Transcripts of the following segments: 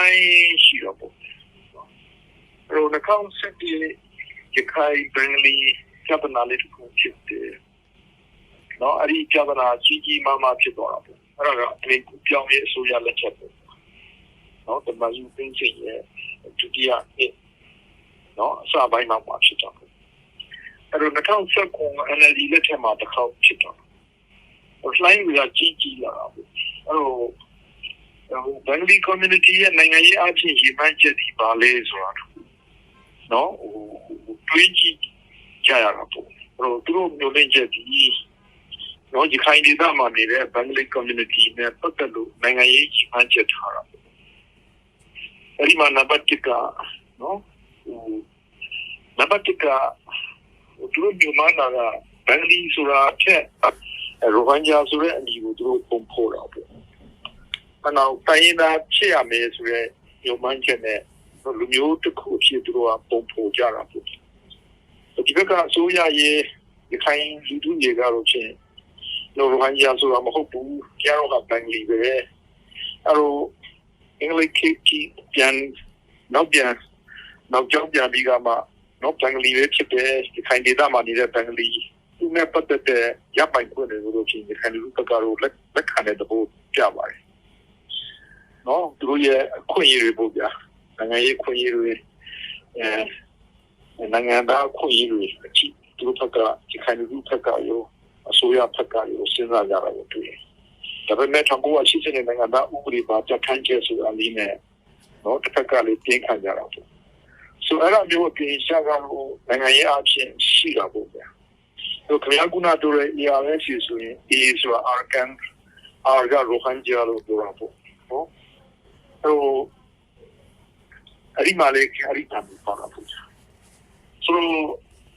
ပိုင်းရှိတော့ပေါ့အဲ့တော့2017ရခိုင်ဘင်္ဂလီပြဿနာလေးတစ်ခုဖြစ်တယ်နော်အဲ့ဒီပြဿနာကြီးကြီးမားမားဖြစ်သွားတာပေါ့အဲ့ဒါကအမေကူပြောင်းရေးအစိုးရလက်ချက်ပေါ့နော်တမန်ယူပင်းချင်းရဲ့ဒုတိယနှစ်နော်အစပိုင်းမှာမှာဖြစ်တာပေါ့အဲ့တော့2019 NLD လက်ထက်မှာတစ်ခေါက်ဖြစ်တော့ offline ကကြီးကြီးလာတာပေါ့အဲ့တော့ ဘင်္ဂလီ community ရဲ့နိုင်ငံရေးအချင်းရည်မှန်းချက်ဒီပါလေဆိုတာနော်ဟိုတွေးကြည့်ကြရတာပေါ့အဲ့တော့သူတို့မျိုးလင့်ချက်ဒီနော်ဒီခိုင်ဒေသမှာနေတဲ့ဘင်္ဂလီ community နဲ့ပတ်သက်လို့နိုင်ငံရေးရည်မှန်းချက်ထားတာပေါ့အဲ့ဒီမှာနံပါတ်1ကနော်ဟိုနံပါတ်1ကဟိုသူတို့မျိုးမနာကဘင်္ဂလီဆိုတာအချက်ရိုဟင်ဂျာဆိုတဲ့အမည်ကိုသူတို့ပုံဖော်တာပေါ့။ အနောက်တိုင်းရင်းသားဖြစ်ရမယ်ဆိုတဲ့ညွှန်မှန်းချက်နဲ့လူမျိုးတစ်ခုအဖြစ်သူတို့ကပုံဖော်ကြတာပေါ့။ဒီဘက်ကအစိုးရရဲ့ဒီခိုင်လူထုတွေကတော့ချင်းလိုရိုဟင်ဂျာဆိုတာမဟုတ်ဘူး။ကြားတော့ကဘင်္ဂလီပဲ။အဲတော့အင်္ဂလိပ်ခေတ်ကြီးပြန်နောက်ပြန်နောက်ကျောင်းပြန်ပြီးကမှနော်ဘင်္ဂလီပဲဖြစ်တယ်ဒီခိုင်ဒေသမှာနေတဲ့ဘင်္ဂလီသူနဲ့ပတ်သက်တဲ့ရပ်ပိုင်ခွင့်တွေကိုလို့ဖြစ်နေခိုင်လူတကတော့လက်လက်ခံတဲ့သဘောပြပါတယ်။နော်သူ တို့ရဲ့အခွင့်အရေးတွေပေါ့ဗျာ။နိုင်ငံရေးခွင့်အရေးတွေအဲနိုင်ငံသားခွင့်အရေးတွေအကြည့်သူတို့ဘက်ကဒီခိုင်လူဘက်ကရောအစိုးရဘက်ကရောစဉ်းစားကြတာကိုတွေ့တယ်။ဒါပေမဲ့တံပိုးအရှိတဲ့နိုင်ငံသားဥပဒေပါပြဋ္ဌာန်းချက်ဆိုတာလေးနဲ့နော်တစ်ဖက်ကလည်းပြင်ခံကြတာပေါ့။ဆိုအဲ့လိုမျိုးအပြင်ရှာကတော့နိုင်ငံရေးအဖြစ်ရှိတာပေါ့ဗျာ။တော့ခင်ဗျားကနာတို့ရဲ့ ARS ဆိုရင် A ဆိုတာ Arkan R က Rohingya လို့ပြောတာပေါ့နော် ဟိုအဲ့ဒီမှာလေအဲ့ဒီတမ်းပါတာပေါ့ဆိုတော့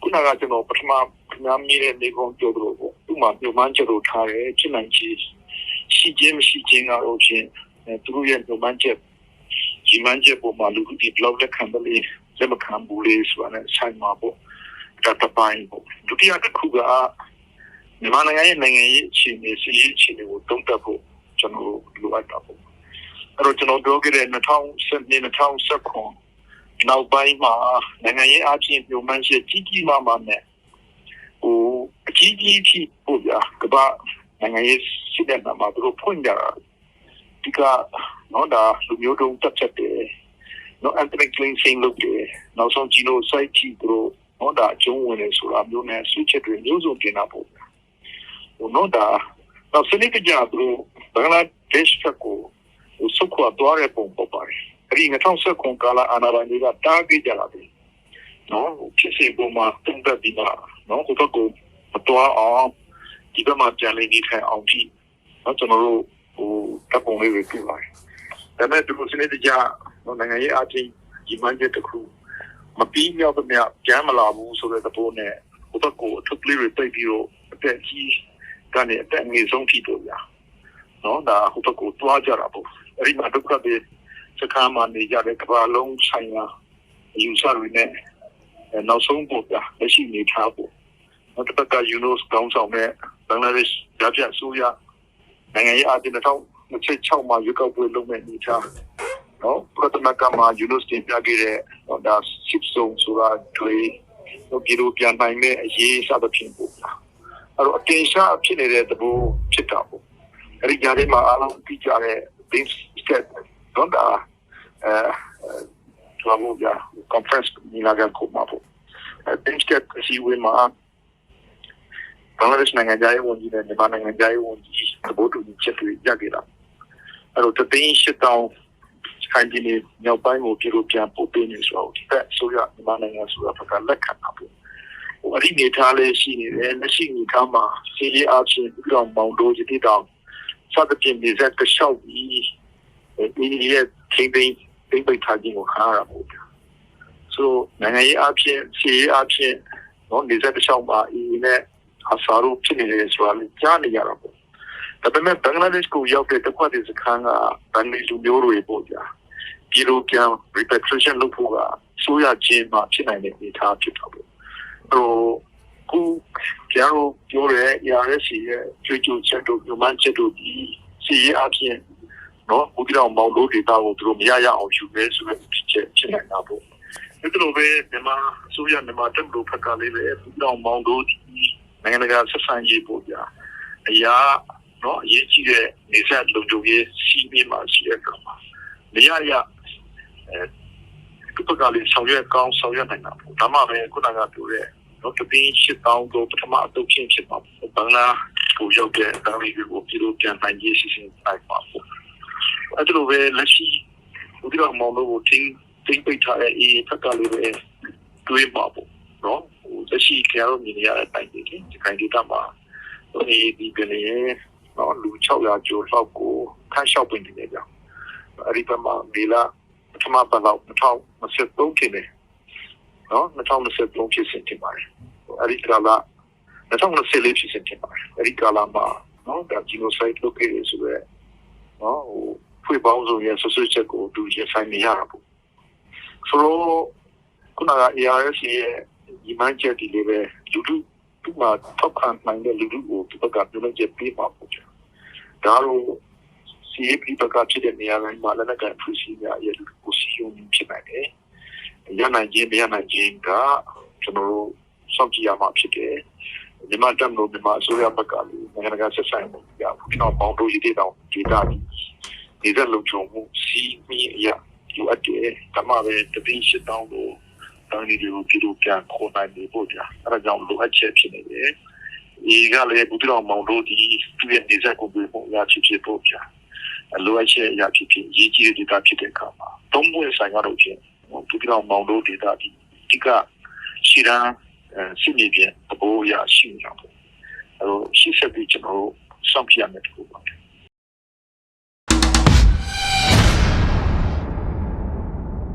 ခုနကကျွန်တော်ပထမခင်ဗျားမြင်တဲ့နေကုန်းပြောလို့ပေါ့သူ့မှာညှို့မှန်းချက်လို့ထားတယ်ချစ်နိုင်ချီရှိခြင်းမရှိခြင်းကတော့ဖြင့်သူတို့ရဲ့ညှို့မှန်းချက်ဒီမှန်းချက်ပေါ်မှာလူတွေဘလောက်လက်ခံတယ်လေလက်မခံဘူးလေဆိုတာနဲ့ဆိုင်မှာပေါ့တတပိုင်းပေါ့ဒုတိယတစ်ခုကမြန်မာနိုင်ငံရဲ့နိုင်ငံရေးအခြေအနေစီးရေးအခြေအနေကိုတုံ့တက်ဖို့ကျွန်တော်လိုအပ်တာပေါ့ အဲ့တော့ကျွန်တော်ပြောခဲ့တဲ့2012 2019နောက်ပိုင်းမှာနိုင်ငံရေးအချင်းပြုံမှန်းချက်ကြီးကြီးမားမားနဲ့ဟိုအကြီးကြီးဖြစ်ပို့ပြကဘာနိုင်ငံရေးစစ်တဲ့မှာသူတို့ဖွင့်ကြတာဒီကနော်ဒါလူမျိုးတုံးတက်ချက်တယ်နော် ethnic cleansing လုပ်တယ်နောက်ဆုံး genocide ကြီးသူတို့ဟောဒါအကျုံးဝင်နေဆိုတာမျိုးနဲ့ဆွချက်တွေမျိုးစုံတင်တာပေါ့ဟိုတော့ဒါတော့စနစ်တကျသူတို့ဘင်္ဂလားဒေ့ရှ်ကကိုဟို စုခွာသွားတဲ့ပုံပေါ်ပါတယ်အဲ့ဒီ2019ကာလအာဏာပိုင်တွေကတားကြကြလာတယ်နော်ဖြစ်စီပုံမှာတုံ့တက်ပြီးတော့နော်ဟိုဘက်ကမတော်အောင်ဒီဘက်မှာပြန်လေးနေထိုင်အောင်ကြည့်နော်ကျွန်တော်တို့ဟိုတပ်ပုံလေးတွေပြပါတယ်ဒါပေမဲ့ဒီလိုစနစ်တကျနိုင်ငံရေးအချင်းဒီမှန်ချက်တစ်ခုမပြီးမြောက်တဲ့မြကျမ်းမလာဘူးဆိုတဲ့သဘောနဲ့ဟိုဘက်ကိုအထုပ်လေးတွေပိတ်ပြီးတော့အသက်ကြီးကနေအသက်ငယ်ဆုံးဖြစ်တော့ဗျာနော်ဒါဟိုဘက်ကိုတွားကြတာပေါ့ အဲ့ဒီမှာဒုက္ခတွေစခန်းမှာနေကြတဲ့ကမ္ဘာလုံးဆိုင်ရာယူဆတွေနဲ့နောက်ဆုံးပေါ့ဗျာလက်ရှိနေထားပေါ့နောက်တစ်ခါယူနိုစ်ကောင်းဆောင်တဲ့ဘင်္ဂလားဒေ့ရှ်ဂျာပြဆိုရနိုင်ငံရေးအကျဉ်းထောင်26မှာရွေးကောက်ပွဲလုပ်မဲ့နေထားနော်ပထမကမှာ university ပြခဲ့တဲ့ဒါ six zone ဆိုတာတွေတော့ဒီလိုပြန်နိုင်မဲ့အရေးစသဖြင့်ပေါ့အဲ့တော့အတင်ရှားဖြစ်နေတဲ့သဘောဖြစ်တာပေါ့အဲ့ဒီကြားထဲမှာအားလုံးပြီးကြတဲ့ big step တော့ဒါအဲကျွန်တော်က conference ညီလာခံကိုမှာပေါ့အဲ big step စီဝေးမှာဘင်္ဂလားဒေ့ရှ်နိုင်ငံသားရေးဝန်ကြီးနဲ့မြန်မာနိုင်ငံသားရေးဝန်ကြီးသဘောတူညီချက်တွေရခဲ့တာအဲ့တော့တသိန်းရှစ်တောင်းခိုင်ပြည်နယ်မြောက်ပိုင်းကိုပြည်လို့ပြန်ပို့ပေးနေဆိုတော့ဒီဘက်ဆိုရမြန်မာနိုင်ငံဆိုတာဘက်ကလက်ခံတာပေါ့ဟိုအဲ့ဒီနေသားလေးရှိနေတယ်လက်ရှိနေသားမှာစီးရီးအချင်းပြီးတော့မောင်တို့ဒီတောင် စသဖြင့်နေဆက်တစ်လျှောက်ပြီးဒီရဲ့ထိမ့်သိမ့်သိမ့်ပိတ်ထားခြင်းကိုခါရတာပေါ့ဆိုနိုင်ငံရေးအချင်းစီးရီးအချင်းတော့နေဆက်တစ်လျှောက်မှာအင်းနဲ့အစာရုပ်ဖြစ်နေတယ်ဆိုတာလည်းကြားနေရတာပေါ့ဒါပေမဲ့ဘင်္ဂလားဒေ့ရှ်ကိုရောက်တဲ့တစ်ခွက်ဒီစခန်းကဘင်္ဂလီလူမျိုးတွေပေါ့ကြာပြည်လိုပြန် repatriation လုပ်ဖို့ကဆိုရခြင်းမှာဖြစ်နိုင်တဲ့အနေအထားဖြစ်တာပေါ့ဟို ခုကျောင်းပြောတဲ့ ARS ရဲ့ကြွကြွချက်တို့ညမှန်းချက်တို့ဒီစီရအဖြစ်နော်ဘူးပြောင်မောင်လို့ဒေတာကိုသူတို့မရရအောင်ယူနေဆိုတဲ့ဖြစ်ချက်ဖြစ်နေတာပေါ့ဒီလိုပဲမြန်မာဆိုရမြန်မာတက်လို့ဖက်ကလေးပဲဘူးပြောင်မောင်တို့နိုင်ငံတကာဆက်ဆံရေးပေါ့ဗျာအရာနော်အရေးကြီးတဲ့နေဆက်လုံခြုံရေးစီးမင်းမှာရှိတဲ့ကောင်မှာမရရအဲဒီပကလေးဆောင်ရွက်ကောင်းဆောင်ရွက်နိုင်တာပေါ့ဒါမှပဲခုနကပြောတဲ့ နော်တပင်းရှစ်တောင်းကိုပထမအတုပ်ဖြစ်ဖြစ်ပါဘင်္ဂလားကိုရောက်တဲ့တောင်းလေးကိုပြည်လို့ပြန်နိုင်ရေးစီစဉ်လိုက်ပါပေါ့အဲ့ဒါလိုပဲလက်ရှိဘုရားမောင်တို့ကိုတင်းတင်းပိတ်ထားတဲ့အေးဖက်ကလေးပဲတွေးပါပေါ့နော်ဟိုလက်ရှိကြောင်မြင်ရတဲ့အတိုင်းဒီဒီခိုင်ဒေတာမှာဒီဒီကလေးနော်လူ600ကျော်လောက်ကိုခန့်လျှောက်ပင်နေကြတယ်အဲ့ဒီပမာဒီလာပထမပတ်တော့2023ဖြစ်နေနော်2023ဖြစ်စဉ်ဖြစ်ပါတယ် အဲ့ဒီကလာ2024ဖြစ်စဉ်ဖြစ်ပါတယ်အဲ့ဒီကလာမှာနော်ဒါဂျီနိုဆိုက်လုပ်ခဲ့ရဆိုတော့နော်ဟိုဖွေပေါင်းစုံရဲ့ဆွဆွချက်ကိုသူရင်ဆိုင်နေရတာပေါ့ဆိုတော့ခုနက ARS ရဲ့ဒီမှန်ချက်ဒီလေးပဲလူလူသူ့မှာထောက်ခံနိုင်တဲ့လူလူကိုသူကပြောလို့ချက်ပေးပါပေါ့ဒါတော့ CAP ဘက်ကဖြစ်တဲ့နေရာတိုင်းမှာလည်းလည်းကဖူးစီရရဲ့ကိုစီယုံဖြစ်နိုင်တယ်။ရနိုင်ခြင်းမရနိုင်ခြင်းကကျွန်တော်တို့ စောင့်ကြည့်ရမှာဖြစ်တယ်။မြန်မာတပ်လို့မြန်မာအစိုးရဘက်ကလည်းနိုင်ငံတကာဆက်ဆံမှုပြဘူး။ကျွန်တော်ပေါင်းတို့ရည်တဲ့တောင်ဒေတာဒီဒီလုံခြုံမှုစီမီအရာယူအပ်တယ်။ဒါမှပဲတပင်းရှစ်တောင်းလို့တောင်းဒီကိုပြည်လို့ပြန်ခေါ်နိုင်ပြီပေါ့ဗျာ။အဲဒါကြောင့်လိုအပ်ချက်ဖြစ်နေတယ်။ဒီကလည်းဘုရားမောင်တို့ဒီသူရဲ့နေဆက်ကိုပြဖို့ရဖြစ်ဖြစ်ပေါ့ဗျာ။လိုအပ်ချက်အရာဖြစ်ဖြစ်ရေးကြီးတဲ့ဒေတာဖြစ်တဲ့အခါမှာသုံးပွဲဆိုင်ရတော့ချင်းဒီကောင်မောင်တို့ဒေတာဒီဒီကရှီရန် စီမီပြန်အပေါ်ရရှိနေတာပေါ့အဲတော့ရှိဆက်ပြီးကျွန်တော်တို့စောင့်ကြည့်ရမယ်တူပါ